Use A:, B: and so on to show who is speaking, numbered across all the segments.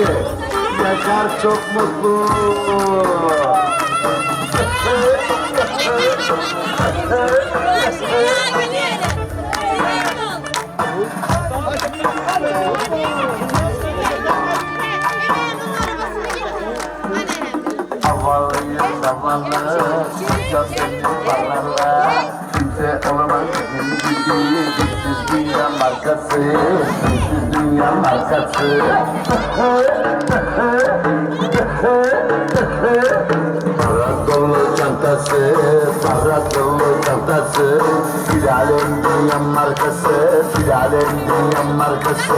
A: geldi. Yaşar çok mutlu. Havalı, zavallı, çok senin paralar markası olamaz Bizim bildiğimiz güçsüz dünya markası. Güçsüz dünya markası. Para dolu çantası Para dolu çantası. Bir alem dünya markası Bir alem dünya markası.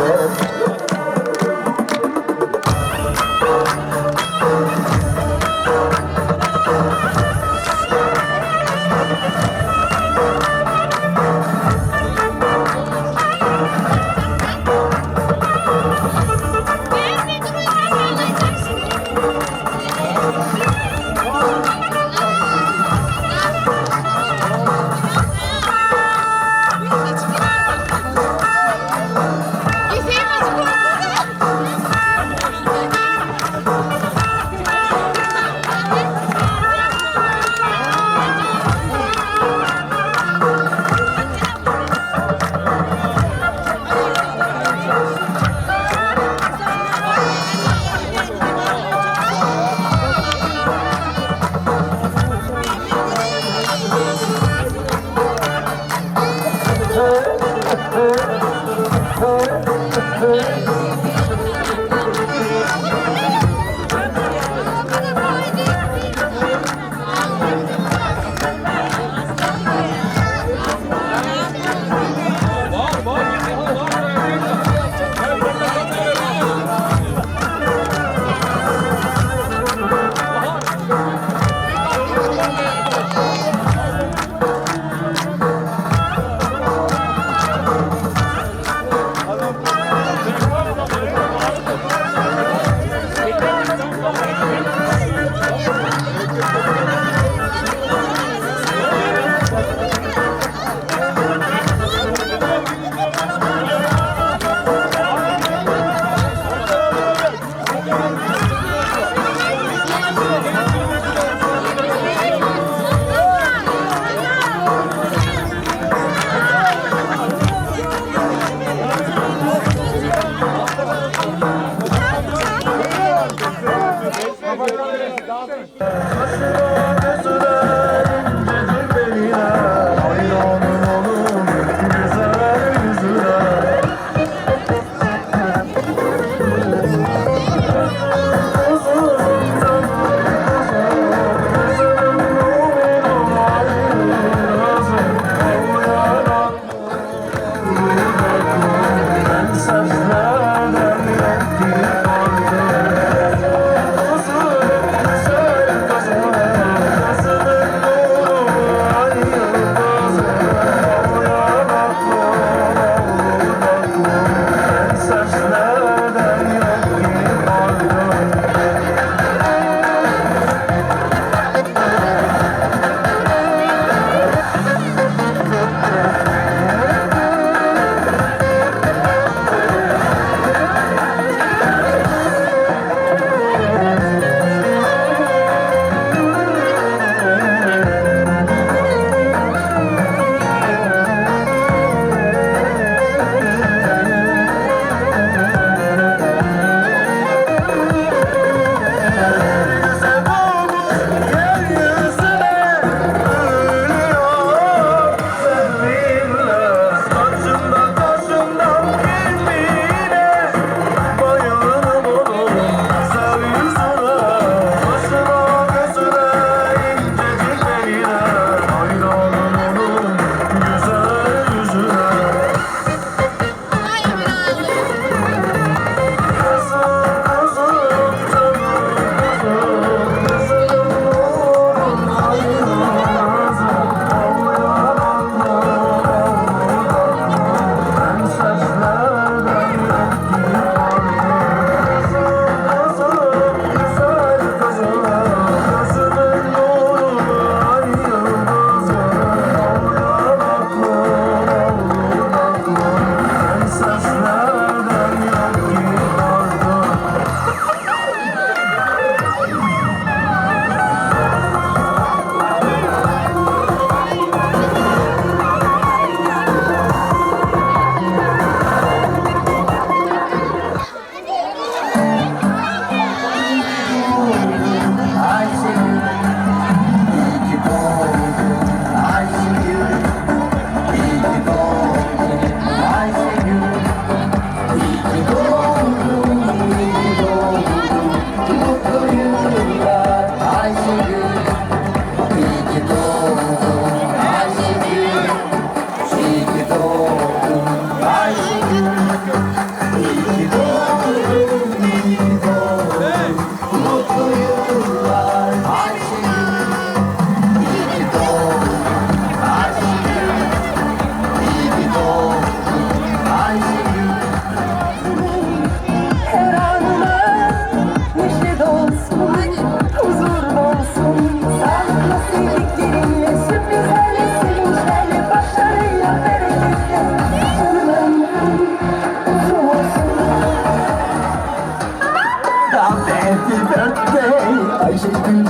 B: Ayşegül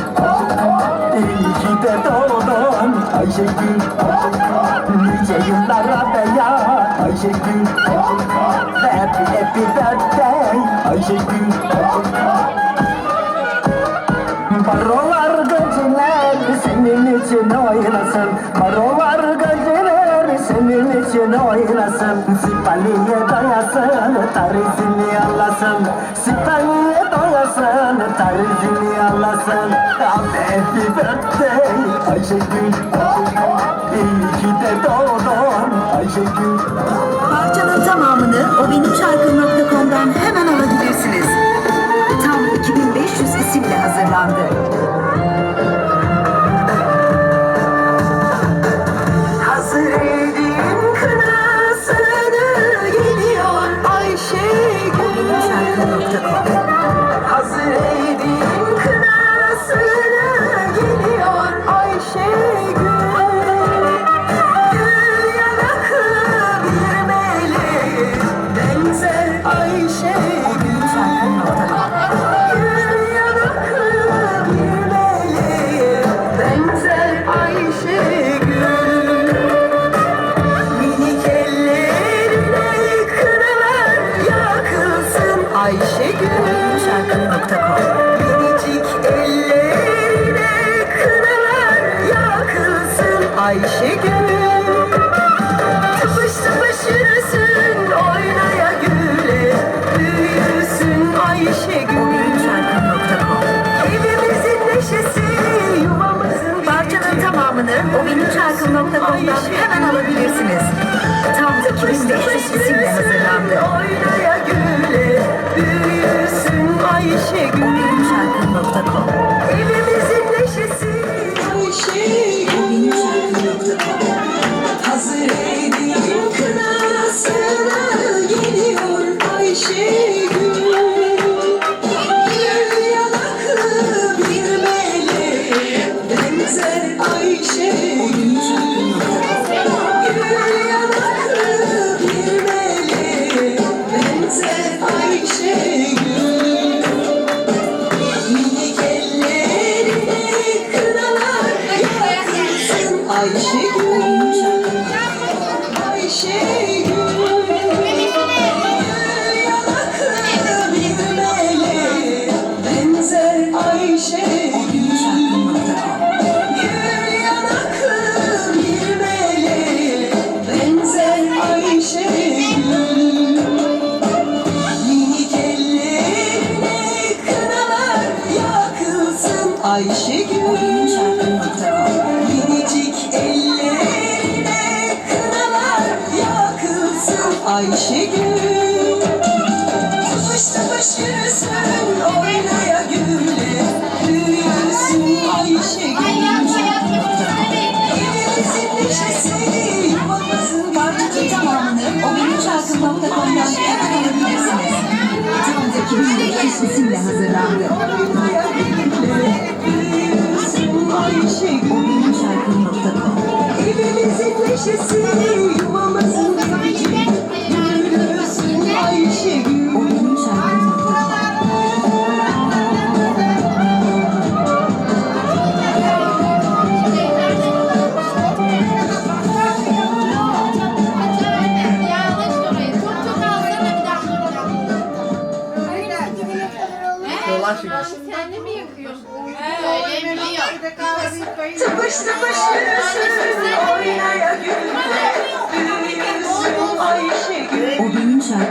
B: İyi ki de doğdun Ayşegül Nice yıllara veya Ayşegül Happy happy birthday. Ayşegül Barolar geceler senin için oynasın. Barolar geceler senin için oynasın. Sipaniye dayasın Tarizini alasın Sipaniye yaşasın Tarifini anlasın Happy birthday Ayşegül İyi ki de doğdun Ayşegül
C: Parçanın tamamını o benim şarkım.com'dan hemen alabilirsiniz. Tam 2500 isimle hazırlandı. Yeah. Akıl.com'dan hemen alabilirsiniz. Tam 2500 isimle hazırlandı.
D: Oynaya güle, büyüsün Ayşegül.
C: Akıl.com
D: Evimizin neşesi Ayşegül.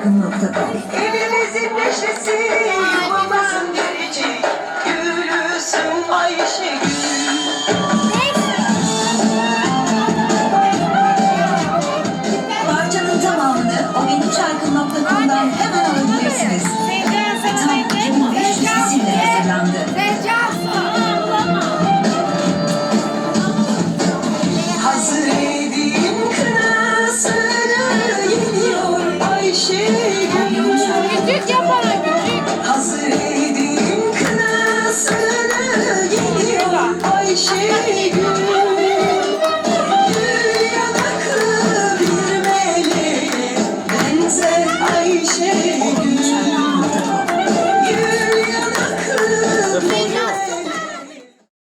D: 根
C: 本不在
D: 包里